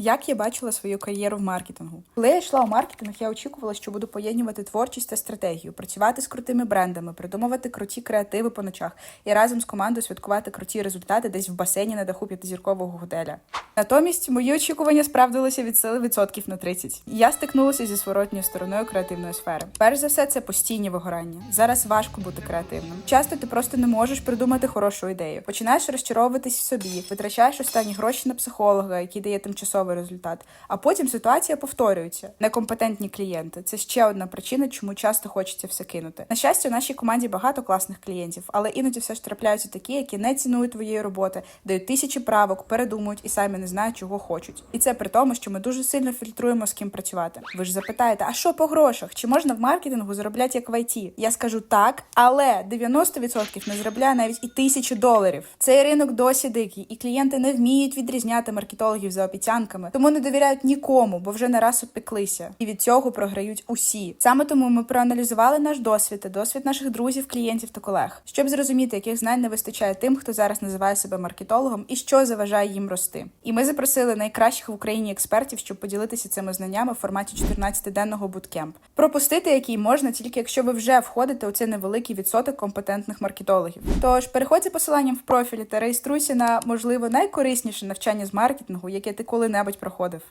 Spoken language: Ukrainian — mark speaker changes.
Speaker 1: Як я бачила свою кар'єру в маркетингу? Коли я йшла у маркетинг, я очікувала, що буду поєднувати творчість та стратегію, працювати з крутими брендами, придумувати круті креативи по ночах і разом з командою святкувати круті результати десь в басейні на даху п'ятизіркового готеля. Натомість мої очікування справдилися від сили відсотків на 30. Я стикнулася зі зворотньою стороною креативної сфери. Перш за все, це постійні вигорання. Зараз важко бути креативним. Часто ти просто не можеш придумати хорошу ідею. Починаєш розчаровуватись в собі, витрачаєш останні гроші на психолога, який дає тимчасовий результат. А потім ситуація повторюється. Некомпетентні клієнти це ще одна причина, чому часто хочеться все кинути. На щастя, в нашій команді багато класних клієнтів, але іноді все ж трапляються такі, які не цінують твоєї роботи, дають тисячі правок, передумують і самі не знають, чого хочуть. І це при тому, що ми дуже сильно фільтруємо з ким працювати. Ви ж запитаєте, а що по грошах? Чи можна в маркетингу заробляти як в ІТ? Я скажу так, але 90% не заробляє навіть і тисячу доларів. Цей ринок досі дикий, і клієнти не вміють відрізняти маркетологів за обіцянками, тому не довіряють нікому, бо вже не раз обпеклися. І від цього програють усі. Саме тому ми проаналізували наш досвід та досвід наших друзів, клієнтів та колег, щоб зрозуміти, яких знань не вистачає тим, хто зараз називає себе маркетологом, і що заважає їм рости. І ми запросили найкращих в Україні експертів, щоб поділитися цими знаннями в форматі 14-денного буткемп. Пропустити який можна тільки якщо ви вже входите у цей невеликий відсоток компетентних маркетологів. Тож переходь за посиланням в профілі та реєструйся на можливо найкорисніше навчання з маркетингу, яке ти коли-небудь проходив.